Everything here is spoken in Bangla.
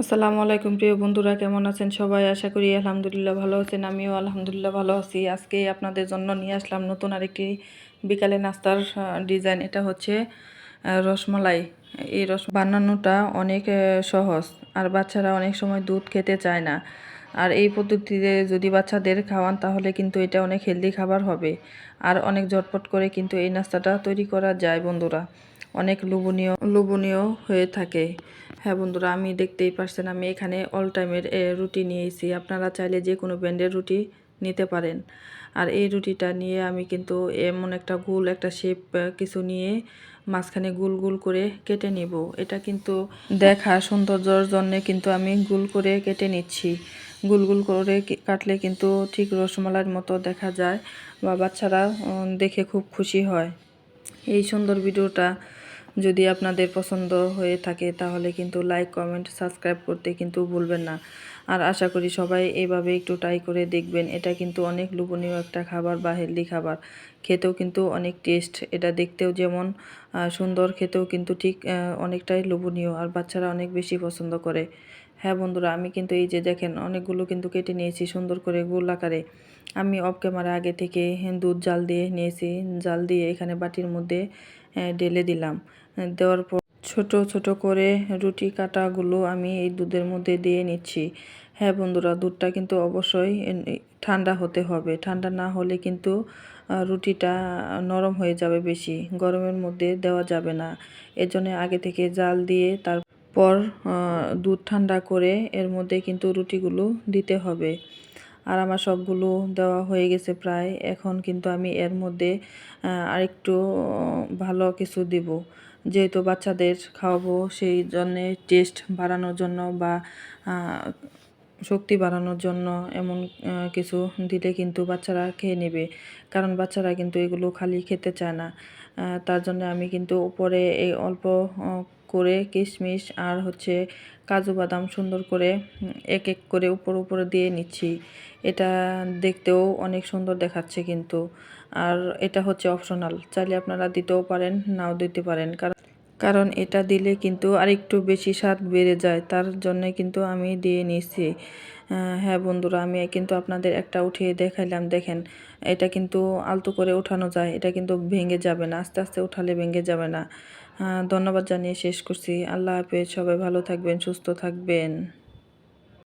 আসসালামু আলাইকুম প্রিয় বন্ধুরা, কেমন আছেন সবাই? আশা করি আলহামদুলিল্লাহ ভালো আছেন। আমিও আলহামদুলিল্লাহ ভালো আছি। আজকে আপনাদের জন্য নিয়ে আসলাম নতুন আরেকটি বিকালে নাস্তার ডিজাইন। এটা হচ্ছে রসমালাই। এই রস বানানোটা অনেক সহজ। আর বাচ্চারা অনেক সময় দুধ খেতে চায় না। আর এই পদ্ধতিতে যদি বাচ্চাদের খাওয়ান, তাহলে কিন্তু এটা অনেক হেলদি খাবার হবে। আর অনেক ঝটপট করে কিন্তু এই নাস্তাটা তৈরি করা যায় বন্ধুরা। অনেক লোভনীয় লোভনীয় হয়ে থাকে। হ্যাঁ বন্ধুরা, আমি দেখতেই পারছেন, আমি এখানে অল টাইমের রুটি নিয়েছি। আপনারা চাইলে যে কোনো ব্র্যান্ডের রুটি নিতে পারেন। আর এই রুটিটা নিয়ে আমি কিন্তু এমন একটা গোল, একটা শেপ কিছু নিয়ে মাঝখানে গোল গোল করে কেটে নিব। এটা কিন্তু দেখা সৌন্দর্যর জন্য কিন্তু আমি গোল করে কেটে নিচ্ছি। গোল গোল করে কাটলে কিন্তু ঠিক রসমালাইয়ের মতো দেখা যায় বা বাচ্চারা দেখে খুব খুশি হয়। এই সুন্দর ভিডিওটা যদি আপনাদের পছন্দ হয়ে থাকে তাহলে কিন্তু লাইক কমেন্ট সাবস্ক্রাইব করতে কিন্তু ভুলবেন না। আর আশা করি সবাই এইভাবে একটু ট্রাই করে দেখবেন। এটা কিন্তু অনেক লোভনীয় একটা খাবার বা হেলদি খাবার। খেতেও কিন্তু অনেক টেস্ট এটা দেখতেও যেমন সুন্দর, খেতেও কিন্তু ঠিক অনেকটাই লোভনীয়। আর বাচ্চারা অনেক বেশি পছন্দ করে। হ্যাঁ বন্ধুরা, আমি কিন্তু এই যে দেখেন, অনেকগুলো কিন্তু কেটে নিয়েছি সুন্দর করে গোল আকারে। আমি অফ ক্যামেরা আগে থেকে দুধ জাল দিয়ে নিয়েছি। জাল দিয়ে এখানে বাটির মধ্যে ঢেলে দিলাম। দেওয়ার পর ছোট ছোট করে রুটি কাটাগুলো আমি এই দুধের মধ্যে দিয়ে নিচ্ছি। হ্যাঁ বন্ধুরা, দুধটা কিন্তু অবশ্যই ঠান্ডা হতে হবে। ঠান্ডা না হলে কিন্তু রুটিটা নরম হয়ে যাবে বেশি, গরমের মধ্যে দেওয়া যাবে না। এজন্য আগে থেকে জাল দিয়ে তারপর দুধ ঠান্ডা করে এর মধ্যে কিন্তু রুটিগুলো দিতে হবে। আর আমার সবগুলো দেওয়া হয়ে গেছে প্রায়। এখন কিন্তু আমি এর মধ্যে আরেকটু ভালো কিছু দিব। যেহেতু বাচ্চাদের খাওয়াবো, সেই জন্যে টেস্ট বাড়ানোর জন্য বা শক্তি বাড়ানোর জন্য এমন কিছু দিলে কিন্তু বাচ্চারা খেয়ে নেবে। কারণ বাচ্চারা কিন্তু এগুলো খালি খেতে চায় না। তার জন্য আমি কিন্তু উপরে এই অল্প করে কিশমিশ আর হচ্ছে কাজু বাদাম সুন্দর করে এক এক করে উপর উপরে দিয়ে নিচ্ছি। এটা দেখতেও অনেক সুন্দর দেখাচ্ছে কিন্তু। আর এটা হচ্ছে অপশনাল। চাইলে আপনারা দিতেও পারেন, নাও দিতে পারেন। কারণ কারণ এটা দিলে কিন্তু আরেকটু বেশি স্বাদ বেড়ে যায়। তার জন্য কিন্তু আমি দিয়ে নিচ্ছি হ্যাঁ বন্ধুরা, আমি কিন্তু আপনাদের একটা উঠিয়ে দেখাইলাম। দেখেন, এটা কিন্তু আলতো করে ওঠানো যায়। এটা কিন্তু ভেঙে যাবে না। আস্তে আস্তে উঠালে ভেঙে যাবে না। ধন্যবাদ জানিয়ে শেষ করছি। আল্লাহ হাফেজ সবাই ভালো থাকবেন সুস্থ থাকবেন।